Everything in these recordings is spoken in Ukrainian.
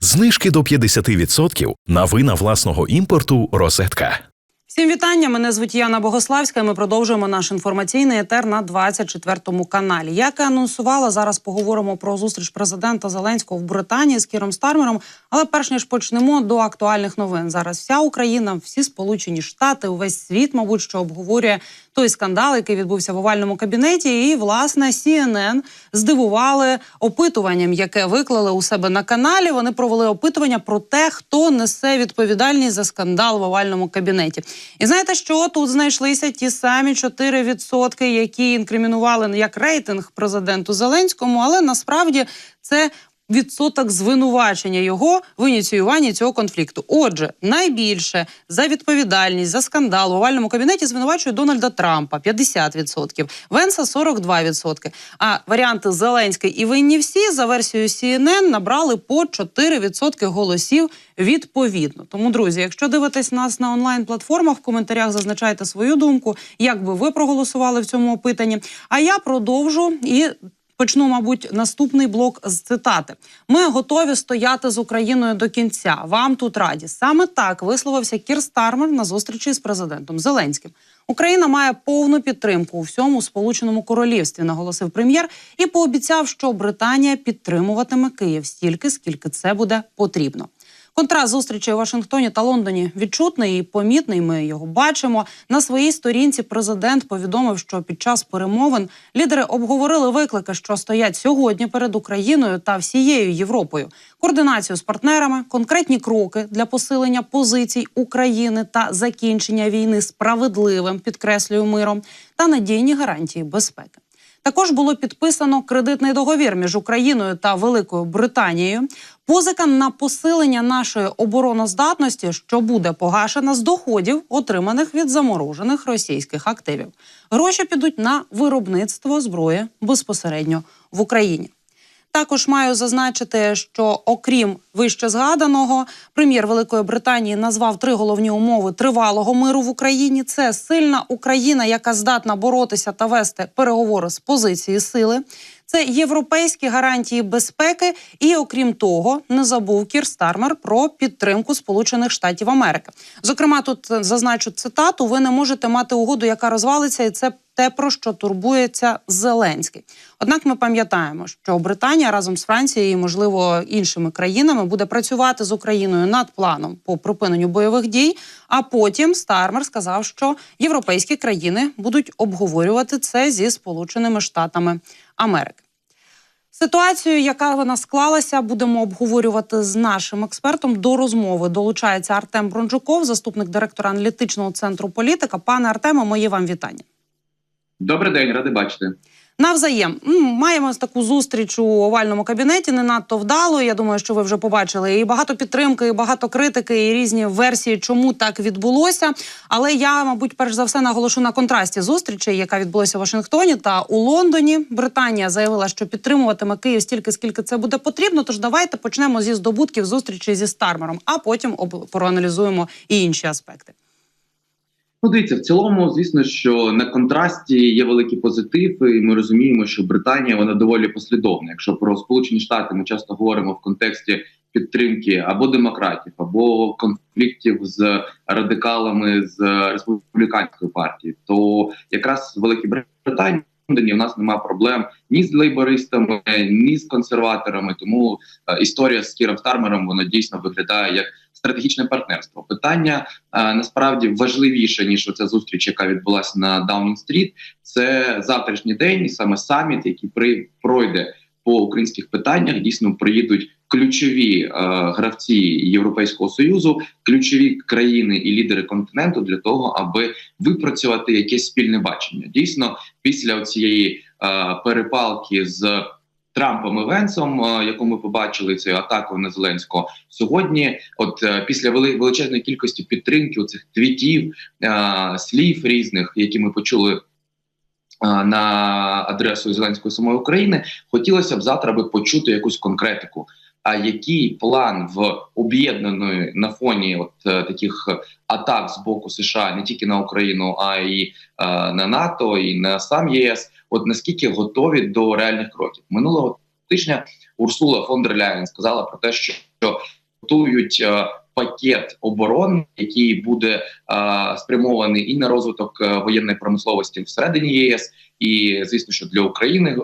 Знижки до 50% на вина власного імпорту Розетка. Всім вітання. Мене звуть Яна Богославська. Ми продовжуємо наш інформаційний етер на 24-му каналі. Як і анонсувала, зараз поговоримо про зустріч президента Зеленського в Британії з Кіром Стармером. Але перш ніж почнемо до актуальних новин, зараз вся Україна, всі Сполучені Штати, увесь світ, мабуть, що обговорює той скандал, який відбувся в овальному кабінеті. І власне CNN здивували опитуванням, яке виклали у себе на каналі. Вони провели опитування про те, хто несе відповідальність за скандал в овальному кабінеті. І знаєте, що тут знайшлися ті самі 4%, які інкримінували як рейтинг президенту Зеленському, але насправді це. Відсоток звинувачення його в ініціюванні цього конфлікту. Отже, найбільше за відповідальність за скандал в овальному кабінеті звинувачує Дональда Трампа 50%, Венса 42%. А варіанти Зеленський і винні всі за версією CNN набрали по 4% голосів відповідно. Тому, друзі, якщо дивитесь нас на онлайн платформах, в коментарях зазначайте свою думку, як би ви проголосували в цьому опитанні. А я продовжу і. Почну, мабуть, наступний блок з цитати. Ми готові стояти з Україною до кінця. Вам тут раді. Саме так висловився Кір Стармер на зустрічі з президентом Зеленським. Україна має повну підтримку у всьому сполученому королівстві, наголосив прем'єр, і пообіцяв, що Британія підтримуватиме Київ стільки, скільки це буде потрібно. Контраст зустрічей у Вашингтоні та Лондоні відчутний і помітний. Ми його бачимо на своїй сторінці. Президент повідомив, що під час перемовин лідери обговорили виклики, що стоять сьогодні перед Україною та всією Європою. Координацію з партнерами, конкретні кроки для посилення позицій України та закінчення війни справедливим, підкреслюю миром, та надійні гарантії безпеки. Також було підписано кредитний договір між Україною та Великою Британією. Позика на посилення нашої обороноздатності, що буде погашена з доходів, отриманих від заморожених російських активів. Гроші підуть на виробництво зброї безпосередньо в Україні. Також маю зазначити, що окрім вище згаданого, прем'єр Великої Британії назвав три головні умови тривалого миру в Україні: це сильна Україна, яка здатна боротися та вести переговори з позиції сили. Це європейські гарантії безпеки, і окрім того, не забув Кір Стармер про підтримку Сполучених Штатів Америки. Зокрема, тут зазначу цитату: ви не можете мати угоду, яка розвалиться, і це те, про що турбується Зеленський. Однак ми пам'ятаємо, що Британія разом з Францією і, можливо, іншими країнами буде працювати з Україною над планом по припиненню бойових дій. А потім Стармер сказав, що європейські країни будуть обговорювати це зі Сполученими Штатами Америки. Ситуацію, яка вона склалася, будемо обговорювати з нашим експертом. До розмови долучається Артем Бронжуков, заступник директора аналітичного центру політика. Пане Артеме, мої вам вітання. Добрий день, радий бачити. Навзаєм маємо таку зустріч у овальному кабінеті, не надто вдало. Я думаю, що ви вже побачили і багато підтримки, і багато критики, і різні версії, чому так відбулося. Але я, мабуть, перш за все наголошу на контрасті зустрічі, яка відбулася в Вашингтоні та у Лондоні. Британія заявила, що підтримуватиме Київ стільки, скільки це буде потрібно. Тож давайте почнемо зі здобутків зустрічі зі Стармером, а потім проаналізуємо і інші аспекти. Ну, дивіться, в цілому, звісно, що на контрасті є великий позитив, і ми розуміємо, що Британія вона доволі послідовна. Якщо про Сполучені Штати ми часто говоримо в контексті підтримки або демократів, або конфліктів з радикалами з республіканської партії, то якраз в Великій Британії. У нас немає проблем ні з лейбористами, ні з консерваторами. Тому е, історія з Кіром Стармером вона дійсно виглядає як стратегічне партнерство. Питання е, насправді важливіше ніж оця зустріч, яка відбулася на Даунінг-стріт. Це завтрашній день, саме саміт, який при пройде по українських питаннях. Дійсно приїдуть ключові е, гравці Європейського союзу, ключові країни і лідери континенту для того, аби випрацювати якесь спільне бачення. Дійсно, після цієї е, перепалки з. Трампом і Венсом, е, яку ми побачили цю атаку на Зеленського сьогодні. От е, після величезної кількості підтримки цих твітів, е, слів різних, які ми почули на адресу Зеленської самої України, хотілося б завтра би почути якусь конкретику. А який план в об'єднаної на фоні от таких атак з боку США не тільки на Україну, а й е, на НАТО і на сам ЄС? От наскільки готові до реальних кроків минулого тижня Урсула фон дер Ляєн сказала про те, що готують е, пакет оборони, який буде е, спрямований і на розвиток е, воєнної промисловості всередині ЄС, і звісно, що для України е,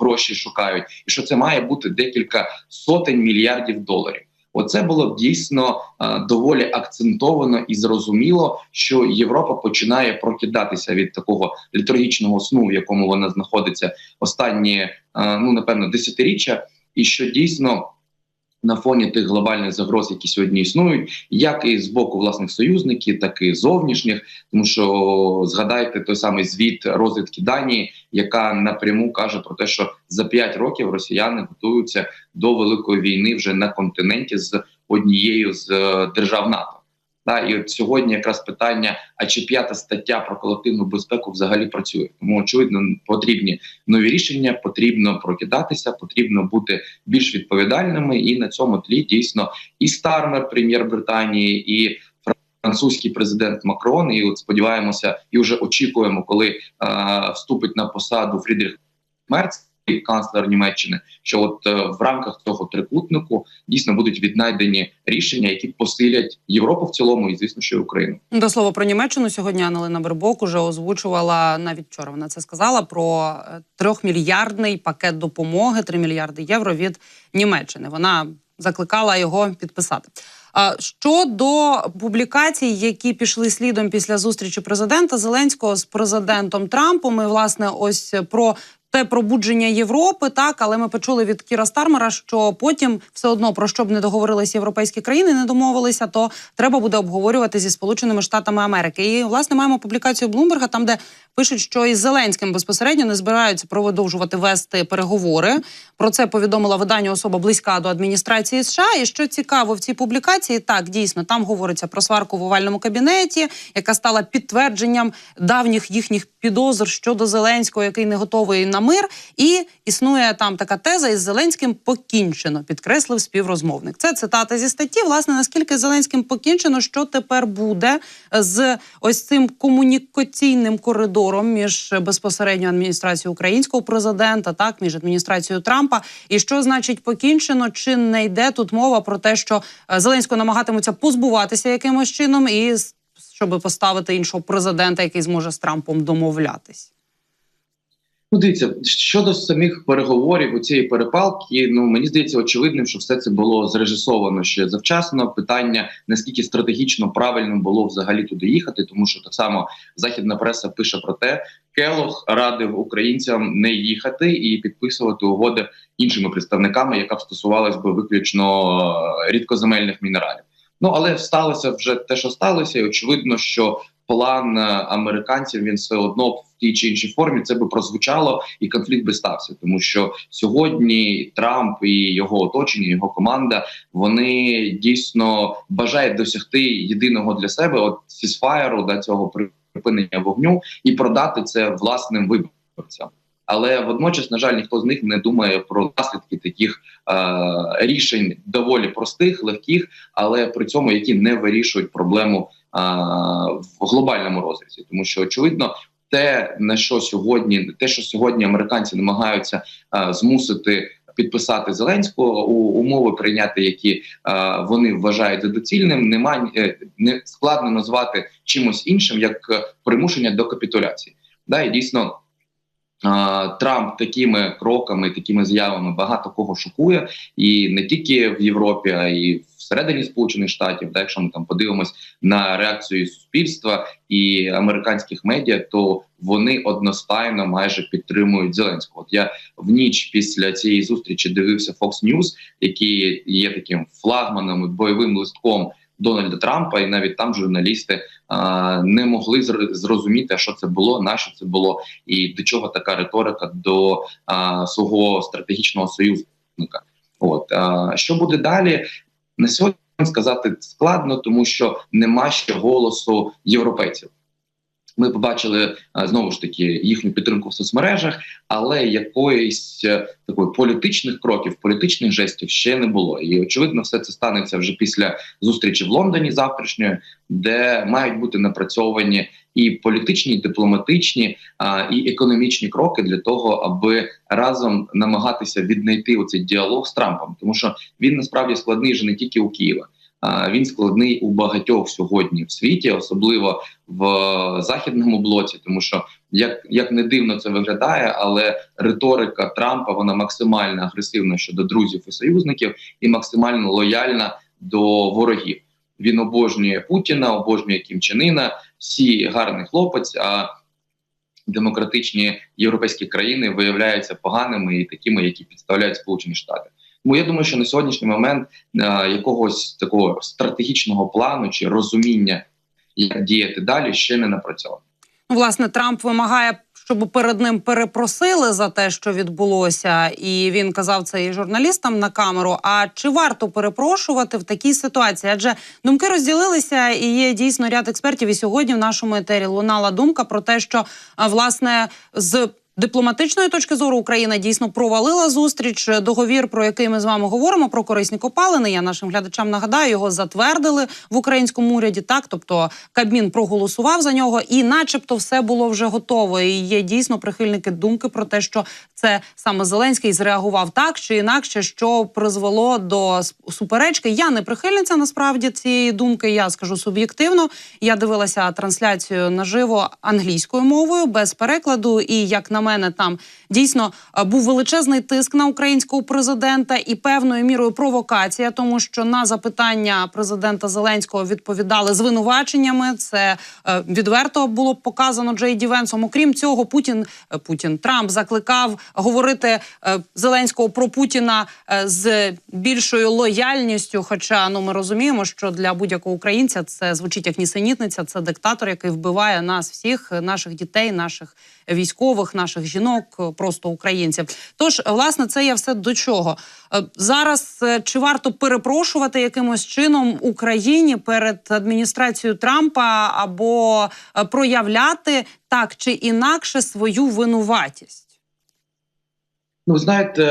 гроші шукають, і що це має бути декілька сотень мільярдів доларів. Оце було дійсно е, доволі акцентовано і зрозуміло, що Європа починає прокидатися від такого літургічного сну, в якому вона знаходиться останні е, ну напевно десятиріччя, і що дійсно. На фоні тих глобальних загроз, які сьогодні існують, як і з боку власних союзників, так і зовнішніх, тому що згадайте той самий звіт розвідки Данії, яка напряму каже про те, що за 5 років росіяни готуються до великої війни вже на континенті з однією з е, держав НАТО. Да, і от сьогодні якраз питання: а чи п'ята стаття про колективну безпеку взагалі працює? Тому очевидно потрібні нові рішення, потрібно прокидатися, потрібно бути більш відповідальними. І на цьому тлі дійсно і Стармер, прем'єр Британії, і французький президент Макрон. І от сподіваємося, і вже очікуємо, коли е, вступить на посаду Фрідріх Мерц. Канцлер Німеччини, що от е, в рамках цього трикутнику дійсно будуть віднайдені рішення, які посилять Європу в цілому, і звісно, що й Україну. До слова про Німеччину сьогодні Аналина Бербок уже озвучувала навіть вчора. Вона це сказала про е, трьохмільярдний пакет допомоги, 3 мільярди євро від Німеччини. Вона закликала його підписати. Щодо публікацій, які пішли слідом після зустрічі президента Зеленського з президентом Трампом, і власне ось про те пробудження Європи, так але ми почули від Кіра Стармера, що потім все одно про що б не договорилися європейські країни, не домовилися, то треба буде обговорювати зі Сполученими Штатами Америки. І власне маємо публікацію Блумберга, там де пишуть, що із Зеленським безпосередньо не збираються продовжувати вести переговори. Про це повідомила видання особа близька до адміністрації США. І що цікаво в цій публікації, так дійсно там говориться про сварку в овальному кабінеті, яка стала підтвердженням давніх їхніх підозр щодо Зеленського, який не готовий на мир. І існує там така теза із Зеленським покінчено, підкреслив співрозмовник. Це цитата зі статті. Власне, наскільки Зеленським покінчено, що тепер буде з ось цим комунікаційним коридором між безпосередньо адміністрацією українського президента, так між адміністрацією Трампа, і що значить покінчено? Чи не йде тут мова про те, що е, Зеленського намагатимуться позбуватися якимось чином, і щоб поставити іншого президента, який зможе з Трампом домовлятись? Ну, дивіться, щодо самих переговорів у цієї перепалки, ну мені здається очевидним, що все це було зрежисовано ще завчасно. Питання наскільки стратегічно правильно було взагалі туди їхати, тому що так само західна преса пише про те, Келох радив українцям не їхати і підписувати угоди іншими представниками, яка б стосувалась би виключно е, рідкоземельних мінералів. Ну але сталося вже те, що сталося, і очевидно, що план е, американців він все одно тій чи іншій формі це би прозвучало, і конфлікт би стався, тому що сьогодні Трамп і його оточення, його команда, вони дійсно бажають досягти єдиного для себе от сісфаєру, да цього припинення вогню, і продати це власним виборцям. Але водночас, на жаль, ніхто з них не думає про наслідки таких е, рішень доволі простих, легких, але при цьому які не вирішують проблему е, в глобальному розрізі, тому що очевидно. Те на що сьогодні, те, що сьогодні американці намагаються е, змусити підписати Зеленського у умови прийняти, які е, вони вважають за доцільним, немає е, не складно назвати чимось іншим як е, примушення до капітуляції. Да, і дійсно. А, Трамп такими кроками, такими з'явами багато кого шокує, і не тільки в Європі, а й всередині Сполучених Штатів. Так, якщо ми там подивимось на реакцію суспільства і американських медіа, то вони одностайно майже підтримують Зеленського. От я в ніч після цієї зустрічі дивився Fox News, який є таким флагманом бойовим листком. Дональда Трампа, і навіть там журналісти а, не могли зр- зрозуміти, що це було, на що це було, і до чого така риторика до а, свого стратегічного союзника. От а, що буде далі на сьогодні сказати складно, тому що нема ще голосу європейців. Ми побачили знову ж таки їхню підтримку в соцмережах, але якоїсь е, такої політичних кроків, політичних жестів ще не було. І очевидно, все це станеться вже після зустрічі в Лондоні завтрашньої, де мають бути напрацьовані і політичні, і дипломатичні а, і економічні кроки для того, аби разом намагатися віднайти оцей діалог з Трампом, тому що він насправді складний вже не тільки у Києва. Він складний у багатьох сьогодні в світі, особливо в західному блоці, тому що як, як не дивно це виглядає, але риторика Трампа вона максимально агресивна щодо друзів і союзників і максимально лояльна до ворогів. Він обожнює Путіна, обожнює Кім Чен Іна, всі гарний хлопець. А демократичні європейські країни виявляються поганими і такими, які підставляють Сполучені Штати. Тому я думаю, що на сьогоднішній момент е, якогось такого стратегічного плану чи розуміння, як діяти далі, ще не напрацьовано. Ну, власне, Трамп вимагає, щоб перед ним перепросили за те, що відбулося, і він казав це і журналістам на камеру. А чи варто перепрошувати в такій ситуації? Адже думки розділилися, і є дійсно ряд експертів. І сьогодні в нашому етері лунала думка про те, що власне з дипломатичної точки зору Україна дійсно провалила зустріч. Договір, про який ми з вами говоримо, про корисні копалини. Я нашим глядачам нагадаю, його затвердили в українському уряді. Так, тобто Кабмін проголосував за нього, і, начебто, все було вже готово. І є дійсно прихильники думки про те, що це саме Зеленський зреагував так чи інакше, що призвело до суперечки. Я не прихильниця насправді цієї думки. Я скажу суб'єктивно. Я дивилася трансляцію наживо англійською мовою без перекладу. І як на мене, там дійсно е, був величезний тиск на українського президента і певною мірою провокація, тому що на запитання президента Зеленського відповідали звинуваченнями. Це е, відверто було показано Джей Ді Венсом. Окрім цього, Путін е, Путін Трамп закликав говорити Зеленського про Путіна з більшою лояльністю. Хоча ну ми розуміємо, що для будь-якого українця це звучить як нісенітниця, це диктатор, який вбиває нас всіх, наших дітей, наших військових, наших жінок, е, просто українців. Тож, власне, це я все до чого Е, зараз. е, Чи варто перепрошувати якимось чином Україні перед адміністрацією Трампа або проявляти так чи інакше свою винуватість? Ну, знаєте,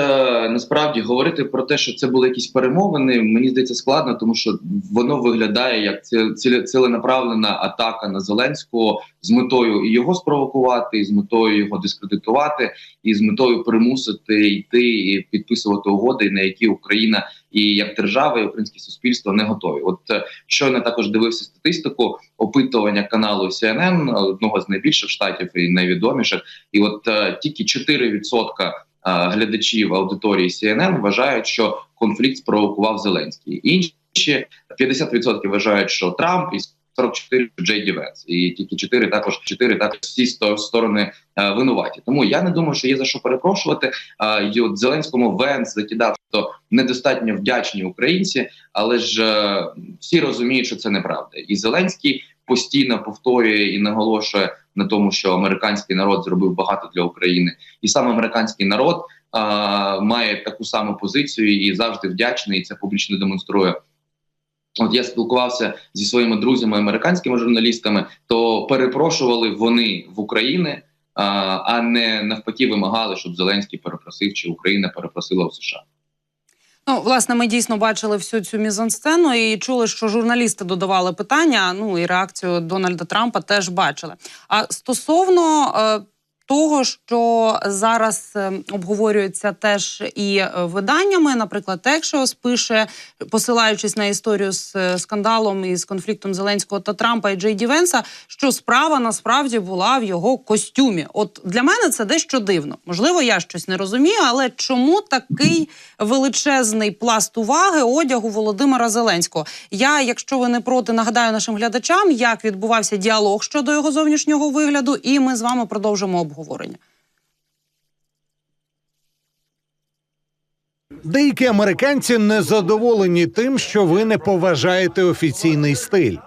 насправді говорити про те, що це були якісь перемовини, мені здається складно, тому що воно виглядає як ці- ціле- ціленаправлена атака на Зеленського з метою і його спровокувати, і з метою його дискредитувати, і з метою примусити йти і підписувати угоди, на які Україна і як держава, і українське суспільство не готові. От е, щойно також дивився статистику опитування каналу CNN, одного з найбільших штатів і найвідоміших, і от е, тільки 4% а, глядачів аудиторії CNN вважають, що конфлікт спровокував Зеленський. Інші 50% вважають, що Трамп і 44 Джей Ді Венс. і тільки 4 також 4 також всі сто- сторони е, винуваті. Тому я не думаю, що є за що перепрошувати. А, і от Зеленському Венс закидав, що недостатньо вдячні українці, але ж е, всі розуміють, що це неправда. І Зеленський постійно повторює і наголошує на тому, що американський народ зробив багато для України, і сам американський народ має таку саму позицію і завжди вдячний, і це публічно демонструє. От я спілкувався зі своїми друзями, американськими журналістами, то перепрошували вони в Україні, а, не навпаки вимагали, щоб Зеленський перепросив чи Україна перепросила в США. Ну, власне, ми дійсно бачили всю цю мізансцену і чули, що журналісти додавали питання. Ну і реакцію Дональда Трампа теж бачили. А стосовно е, того, що зараз е, обговорюється теж і е, виданнями, наприклад, Ексіос пише, посилаючись на історію з е, скандалом і з конфліктом Зеленського та Трампа і Джей Ді Венса, що справа насправді була в його костюмі. От для мене це дещо дивно. Можливо, я щось не розумію, але чому такий величезний пласт уваги одягу Володимира Зеленського? Я, якщо ви не проти, нагадаю нашим глядачам, як відбувався діалог щодо його зовнішнього вигляду, і ми з вами продовжимо обговорення. Деякі американці не задоволені тим, що ви не поважаєте офіційний стиль.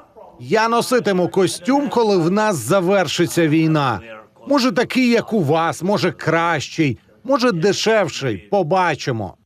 Я носитиму костюм, коли в нас завершиться війна. Може, такий, як у вас, може кращий, може дешевший. Побачимо.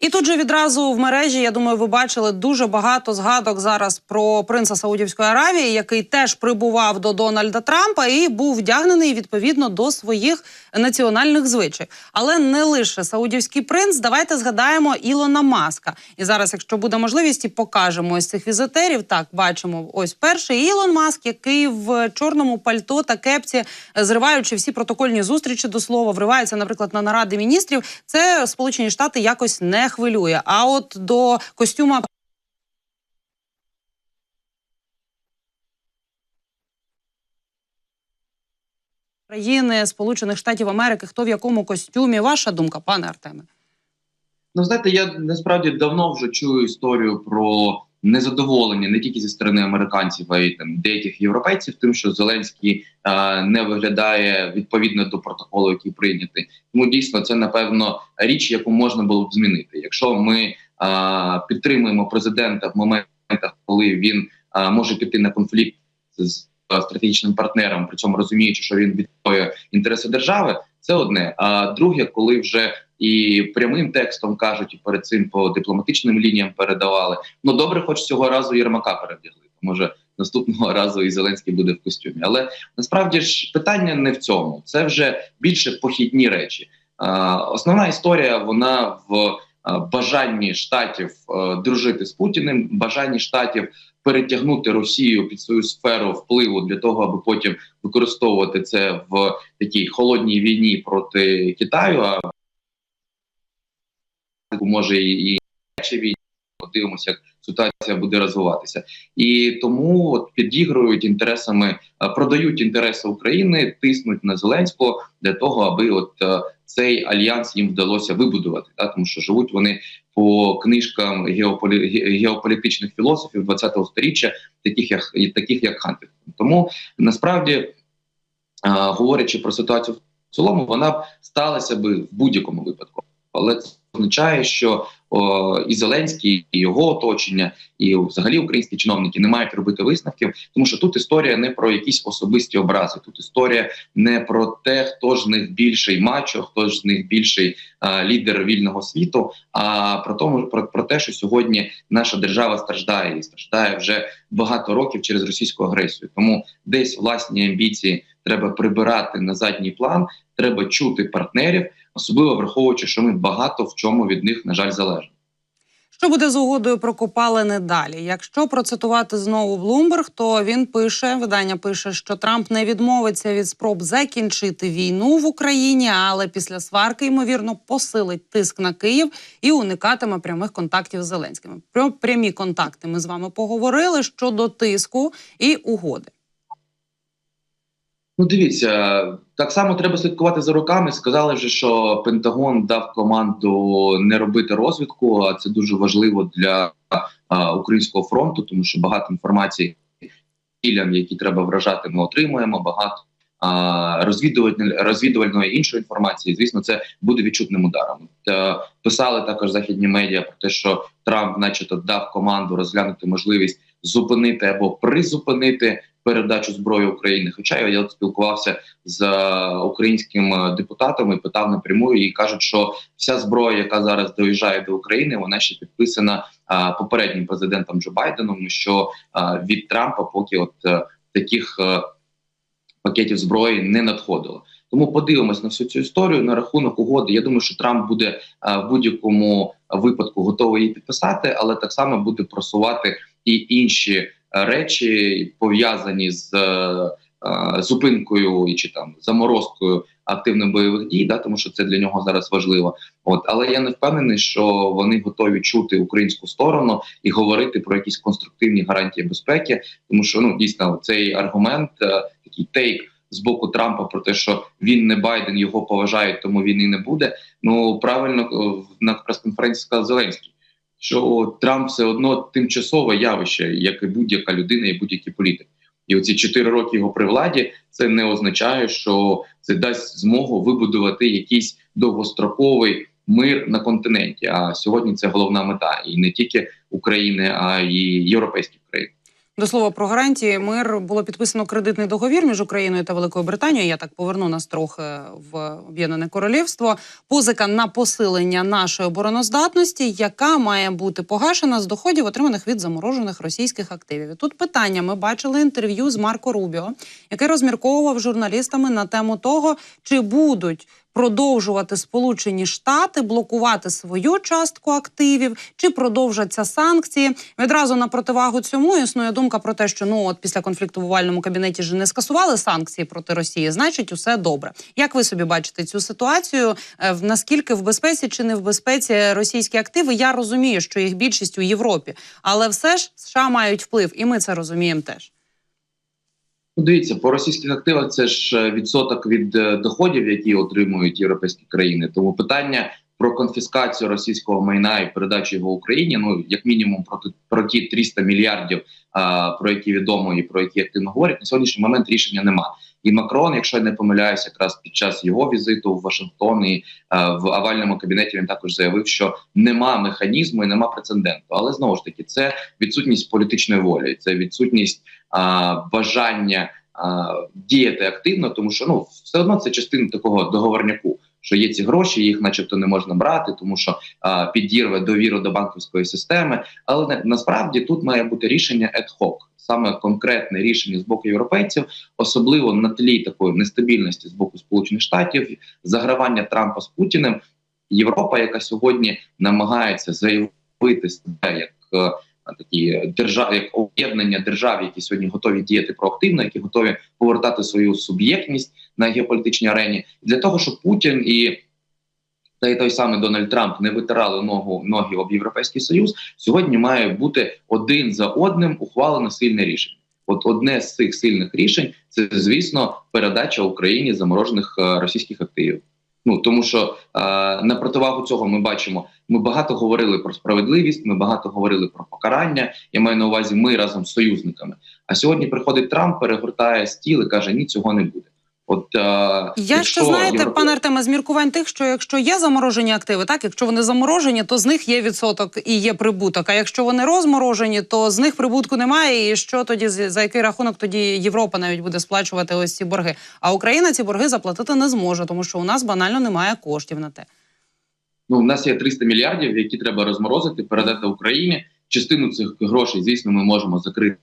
І тут же відразу в мережі, я думаю, ви бачили дуже багато згадок зараз про принца Саудівської Аравії, який теж прибував до Дональда Трампа і був вдягнений відповідно до своїх національних звичай. Але не лише саудівський принц. Давайте згадаємо Ілона Маска. І зараз, якщо буде можливість, і покажемо ось цих візитерів. Так, бачимо, ось перший Ілон Маск, який в чорному пальто та кепці, зриваючи всі протокольні зустрічі до слова, вривається, наприклад, на наради міністрів. Це Сполучені Штати якось не хвилює. А от до костюма країни Сполучених Штатів Америки, хто в якому костюмі? Ваша думка, пане Артеме? Ну, знаєте, я насправді давно вже чую історію про незадоволення не тільки зі сторони американців, а й там деяких європейців, тим, що Зеленський е, не виглядає відповідно до протоколу, який прийнятий. Тому дійсно це напевно річ, яку можна було б змінити. Якщо ми е, підтримуємо президента в моментах, коли він е, може піти на конфлікт з стратегічним партнером, при цьому розуміючи, що він відстоює інтереси держави, це одне. А друге, коли вже і прямим текстом кажуть, і перед цим по дипломатичним лініям передавали. Ну добре, хоч цього разу Єрмака перевдягли. Може наступного разу і Зеленський буде в костюмі. Але насправді ж питання не в цьому. Це вже більше похідні речі. Основна історія вона в бажанні штатів дружити з Путіним, бажанні штатів перетягнути Росію під свою сферу впливу для того, аби потім використовувати це в такій холодній війні проти Китаю. А може і війні. Подивимося, як ситуація буде розвиватися, і тому от підігрують інтересами, е, продають інтереси України, тиснуть на Зеленського для того, аби от е, цей альянс їм вдалося вибудувати. Да? Тому що живуть вони по книжкам геополі... геополітичних філософів 20-го сторіччя, таких як таких як Хантингтон. Тому насправді, е, говорячи про ситуацію в цілому, вона б сталася би в будь-якому випадку, але означає, що о, і Зеленський, і його оточення, і взагалі українські чиновники не мають робити висновків, тому що тут історія не про якісь особисті образи. Тут історія не про те, хто ж них більший мачо, хто ж з них більший а, лідер вільного світу. А про тому про, про те, що сьогодні наша держава страждає і страждає вже багато років через російську агресію. Тому десь власні амбіції треба прибирати на задній план. Треба чути партнерів, особливо враховуючи, що ми багато в чому від них на жаль залежимо. Що буде з угодою про копалини далі? Якщо процитувати знову Блумберг, то він пише, видання пише, що Трамп не відмовиться від спроб закінчити війну в Україні, але після сварки ймовірно посилить тиск на Київ і уникатиме прямих контактів з Зеленським. Про прямі контакти ми з вами поговорили щодо тиску і угоди. Ну, дивіться, так само треба слідкувати за руками. Сказали вже, що Пентагон дав команду не робити розвідку. А це дуже важливо для а, українського фронту, тому що багато інформації цілям, які треба вражати, ми отримуємо. Багато а, розвідувальної розвідувальної іншої інформації. Звісно, це буде відчутним ударом. Та, писали також західні медіа про те, що Трамп, начебто, дав команду розглянути можливість зупинити або призупинити передачу зброї України. Хоча я от спілкувався з е, українським е, депутатом і питав напряму, і кажуть, що вся зброя, яка зараз доїжджає до України, вона ще підписана е, попереднім президентом Джо Байденом. Що від Трампа поки от таких пакетів зброї не надходило. Тому подивимось на всю цю історію на рахунок угоди. Я думаю, що Трамп буде в будь-якому випадку готовий її підписати, але так само буде просувати і інші е, речі пов'язані з е, е, зупинкою і чи там заморозкою активних бойових дій, да, тому що це для нього зараз важливо. От але я не впевнений, що вони готові чути українську сторону і говорити про якісь конструктивні гарантії безпеки, тому що ну дійсно цей аргумент, такий тейк. З боку Трампа про те, що він не Байден, його поважають, тому війни не буде. Ну правильно на прес-конференції сказав Зеленський, що Трамп все одно тимчасове явище, як і будь-яка людина, і будь-який політик. І оці чотири роки його при владі це не означає, що це дасть змогу вибудувати якийсь довгостроковий мир на континенті. А сьогодні це головна мета і не тільки України, а й європейських країн. До слова про гарантії мир було підписано кредитний договір між Україною та Великою Британією. Я так поверну нас трохи в Об'єднане Королівство. Позика на посилення нашої обороноздатності, яка має бути погашена з доходів, отриманих від заморожених російських активів. Тут питання: ми бачили інтерв'ю з Марко Рубіо, який розмірковував журналістами на тему того, чи будуть продовжувати Сполучені Штати блокувати свою частку активів, чи продовжаться санкції. Відразу на противагу цьому існує думка про те, що ну от після конфлікту в овальному кабінеті ж не скасували санкції проти Росії, значить, усе добре. Як ви собі бачите цю ситуацію? Е, Наскільки в безпеці чи не в безпеці російські активи? Я розумію, що їх більшість у Європі, але все ж США мають вплив, і ми це розуміємо теж. Ну, дивіться, по російських активах це ж е, відсоток від е, доходів, які отримують європейські країни. Тому питання про конфіскацію російського майна і передачу його Україні, ну як мінімум, про, про ті 300 мільярдів, а, про які відомо і про які активно говорять, на сьогоднішній момент рішення нема. І Макрон, якщо я не помиляюся, якраз під час його візиту в Вашингтон і е, в овальному кабінеті він також заявив, що нема механізму і нема прецеденту. Але знову ж таки, це відсутність політичної волі, це відсутність а, бажання діяти активно, тому що ну все одно це частина такого договорняку. Що є ці гроші, їх, начебто, не можна брати, тому що а, підірве довіру до банківської системи. Але на, насправді тут має бути рішення ad hoc, саме конкретне рішення з боку європейців, особливо на тлі такої нестабільності з боку Сполучених Штатів, загравання Трампа з Путіним. Європа, яка сьогодні намагається заявити себе як е, такі держави, як об'єднання держав, які сьогодні готові діяти проактивно, які готові повертати свою суб'єктність на геополітичній арені, для того, щоб Путін і та й той самий Дональд Трамп не витирали ногу ноги об європейський союз. Сьогодні має бути один за одним ухвалено сильне рішення. От одне з цих сильних рішень це звісно передача Україні заморожених е, російських активів. Ну тому що е, на противагу цього ми бачимо, ми багато говорили про справедливість, ми багато говорили про покарання. Я маю на увазі ми разом з союзниками. А сьогодні приходить Трамп, перегортає стіл і каже: Ні, цього не буде. От е, Я якщо ще знаєте, Європа- пане Артеме, з міркувань тих, що якщо є заморожені активи, так якщо вони заморожені, то з них є відсоток і є прибуток. А якщо вони розморожені, то з них прибутку немає. І що тоді за який рахунок тоді Європа навіть буде сплачувати ось ці борги? А Україна ці борги заплатити не зможе, тому що у нас банально немає коштів на те. Ну, у нас є 300 мільярдів, які треба розморозити, передати Україні. Частину цих грошей, звісно, ми можемо закрити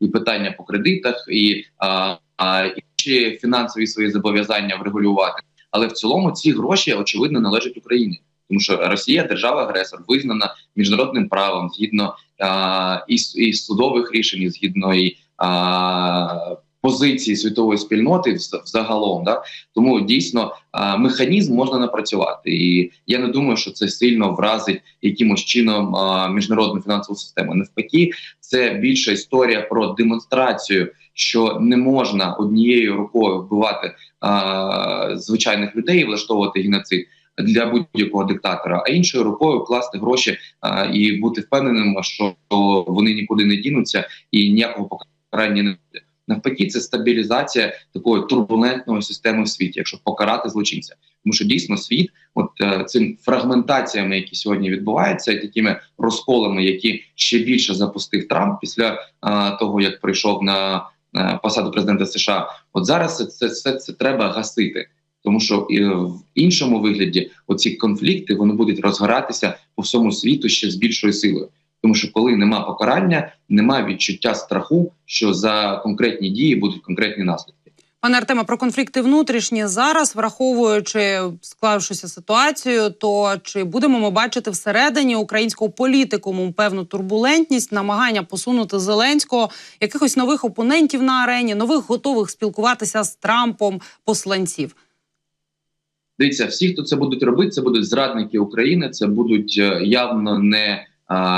і питання по кредитах, і а, а, інші фінансові свої зобов'язання врегулювати. Але в цілому ці гроші очевидно належать Україні, тому що Росія держава-агресор, визнана міжнародним правом згідно а, і, і судових рішень, і згідно і а, позиції світової спільноти взагалом. Да? Тому дійсно а, механізм можна напрацювати, і я не думаю, що це сильно вразить якимось чином а, міжнародну фінансову систему. Навпаки, це більша історія про демонстрацію, що не можна однією рукою вбивати а, звичайних людей і влаштовувати геноцид. Для будь-якого диктатора, а іншою рукою класти гроші а, і бути впевненим, що вони нікуди не дінуться і ніякого покарання не буде. Навпаки, це стабілізація такої турбулентної системи в світі, якщо покарати злочинця. Тому що дійсно світ, от е, цим фрагментаціями, які сьогодні відбуваються, такими розколами, які ще більше запустив Трамп після е, того, як прийшов на посаду президента США. От зараз це, це, це, це треба гасити. Тому що і в іншому вигляді оці конфлікти вони будуть розгоратися по всьому світу ще з більшою силою. Тому що коли нема покарання, нема відчуття страху, що за конкретні дії будуть конкретні наслідки. Пане Артеме, про конфлікти внутрішні зараз, враховуючи склавшуся ситуацію, то чи будемо ми бачити всередині українського політикуму певну турбулентність, намагання посунути Зеленського, якихось нових опонентів на арені, нових готових спілкуватися з Трампом посланців? Дивіться, всі, хто це будуть робити, це будуть зрадники України. Це будуть е, явно не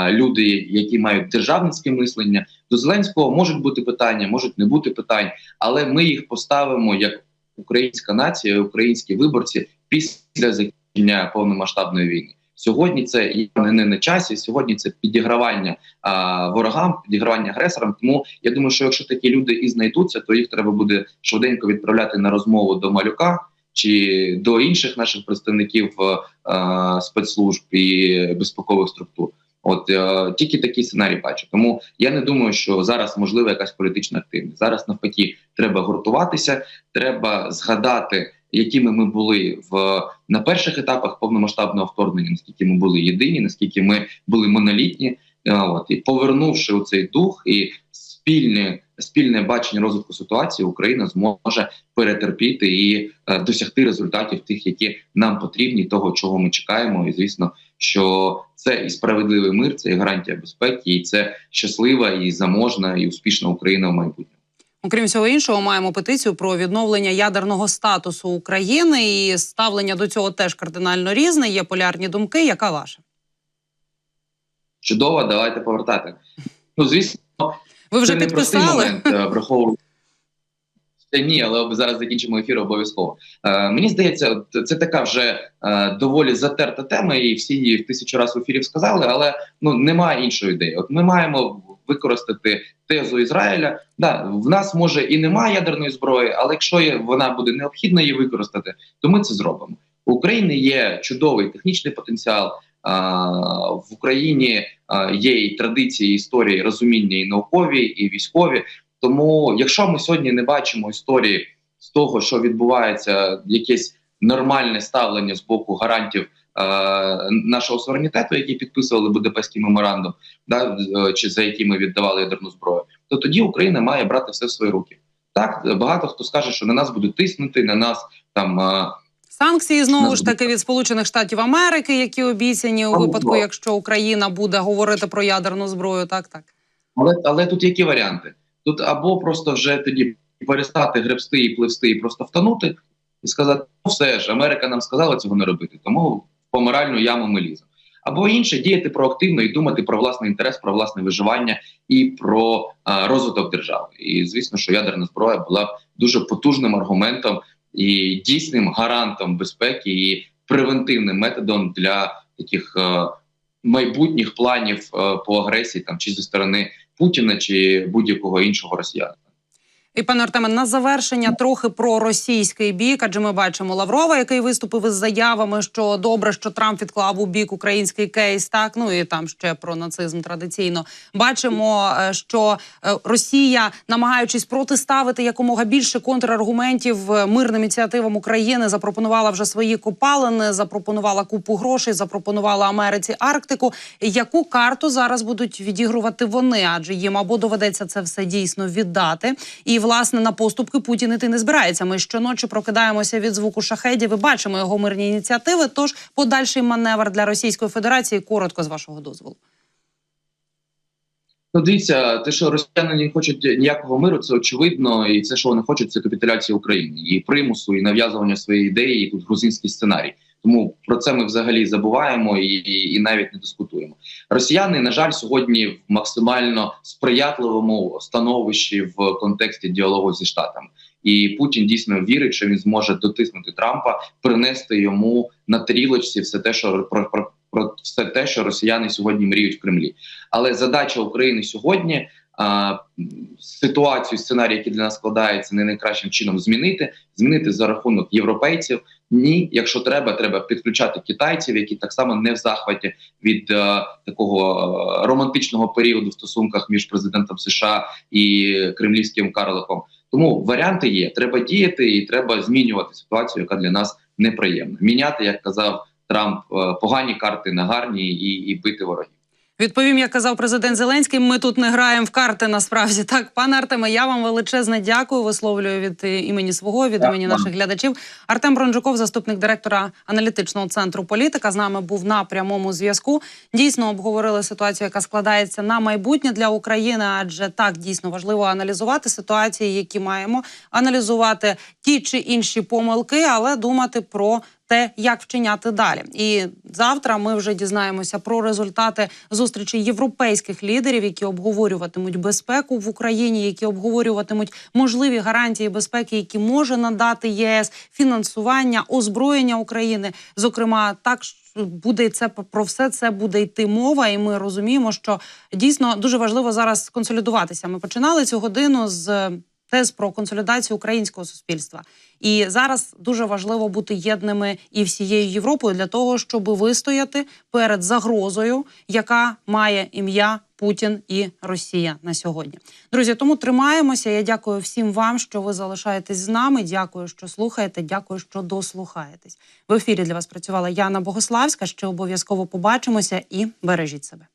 люди, які мають державницьке мислення. До Зеленського можуть бути питання, можуть не бути питань, але ми їх поставимо як українська нація, українські виборці після закінчення повномасштабної війни. Сьогодні це явно не на часі. Сьогодні це підігравання а, ворогам, підігравання агресорам. Тому я думаю, що якщо такі люди і знайдуться, то їх треба буде швиденько відправляти на розмову до малюка чи до інших наших представників е, спецслужб і безпекових структур. От е, тільки такий сценарій бачу. Тому я не думаю, що зараз можлива якась політична активність. Зараз навпаки, треба гуртуватися, треба згадати, якими ми були в на перших етапах повномасштабного вторгнення, наскільки ми були єдині, наскільки ми були монолітні. Е, От і повернувши у цей дух і спільне спільне бачення розвитку ситуації, Україна зможе перетерпіти і е, досягти результатів тих, які нам потрібні, того чого ми чекаємо. І звісно, що це і справедливий мир, це і гарантія безпеки, і це щаслива і заможна і успішна Україна в майбутньому. Окрім всього іншого, маємо петицію про відновлення ядерного статусу України і ставлення до цього теж кардинально різне. Є полярні думки. Яка ваша? Чудово, давайте повертати. Ну звісно, Ви вже це підписали? момент, е, враховуючи. Ще ні, але зараз закінчимо ефір обов'язково. Е, мені здається, це така вже е, доволі затерта тема, і всі її тисячу разів в ефірі сказали, але ну немає іншої ідеї. От ми маємо використати тезу Ізраїля. Да, в нас може і немає ядерної зброї, але якщо є, вона буде необхідно її використати, то ми це зробимо. У України є чудовий технічний потенціал. В Україні є і традиції, історії, розуміння, і наукові, і військові. Тому, якщо ми сьогодні не бачимо історії з того, що відбувається, якесь нормальне ставлення з боку гарантів е, нашого суверенітету, які підписували Будапештський меморандум, да, е, чи за які ми віддавали ядерну зброю, то тоді Україна має брати все в свої руки. Так багато хто скаже, що на нас будуть тиснути, на нас там. Е, Санкції знову ж таки від Сполучених Штатів Америки, які обіцяні у випадку, якщо Україна буде говорити про ядерну зброю. Так, так. Але, але тут які варіанти? Тут або просто вже тоді перестати гребсти і пливсти, і просто втонути, і сказати, ну все ж, Америка нам сказала цього не робити, тому в помиральну яму ми ліземо. Або інше діяти проактивно і думати про власний інтерес, про власне виживання і про а, розвиток держави. І звісно, що ядерна зброя була б дуже потужним аргументом і дійсним гарантом безпеки і превентивним методом для таких е, майбутніх планів е, по агресії, там чи зі сторони Путіна чи будь-якого іншого росіянина. І пане Артеме, на завершення трохи про російський бік, адже ми бачимо Лаврова, який виступив із заявами, що добре, що Трамп відклав у бік український кейс. Так ну і там ще про нацизм традиційно бачимо, е, що е, Росія, намагаючись протиставити якомога більше контраргументів е, мирним ініціативам України, запропонувала вже свої копалини, запропонувала купу грошей, запропонувала Америці Арктику. Яку карту зараз будуть відігрувати вони? Адже їм або доведеться це все дійсно віддати, і власне на поступки Путін іти не збирається. Ми щоночі прокидаємося від звуку шахедів і бачимо його мирні ініціативи. Тож подальший маневр для Російської Федерації коротко з вашого дозволу. Ну, дивіться, те, що росіяни не хочуть ніякого миру, це очевидно, і це, що вони хочуть, це капітуляція України, і примусу, і нав'язування своєї ідеї, і тут грузинський сценарій. Тому про це ми взагалі забуваємо і, і, і навіть не дискутуємо. Росіяни, на жаль, сьогодні в максимально сприятливому становищі в контексті діалогу зі штатами. І Путін дійсно вірить, що він зможе дотиснути Трампа, принести йому на тарілочці все те, що про, про, про все те, що росіяни сьогодні мріють в Кремлі. Але задача України сьогодні ситуацію, сценарій, який для нас складається, не найкращим чином змінити, змінити за рахунок європейців. Ні, якщо треба, треба підключати китайців, які так само не в захваті від е, такого е, романтичного періоду в стосунках між президентом США і кремлівським карликом. Тому варіанти є. Треба діяти і треба змінювати ситуацію, яка для нас неприємна. Міняти, як казав Трамп, е, погані карти на гарні і, і бити ворогів. Відповім, як казав президент Зеленський. Ми тут не граємо в карти. Насправді так, пане Артеме, я вам величезне дякую. Висловлюю від імені свого, від імені наших глядачів. Артем Бронжуков, заступник директора аналітичного центру політика, з нами був на прямому зв'язку. Дійсно обговорили ситуацію, яка складається на майбутнє для України, адже так дійсно важливо аналізувати ситуації, які маємо, аналізувати ті чи інші помилки, але думати про те, як вчиняти далі. І завтра ми вже дізнаємося про результати зустрічі європейських лідерів, які обговорюватимуть безпеку в Україні, які обговорюватимуть можливі гарантії безпеки, які може надати ЄС, фінансування, озброєння України. Зокрема, так буде це про все це буде йти мова, і ми розуміємо, що дійсно дуже важливо зараз консолідуватися. Ми починали цю годину з тез про консолідацію українського суспільства. І зараз дуже важливо бути єдними і всією Європою для того, щоб вистояти перед загрозою, яка має ім'я Путін і Росія на сьогодні. Друзі, тому тримаємося. Я дякую всім вам, що ви залишаєтесь з нами. Дякую, що слухаєте. Дякую, що дослухаєтесь. В ефірі для вас працювала Яна Богославська. Ще обов'язково побачимося і бережіть себе.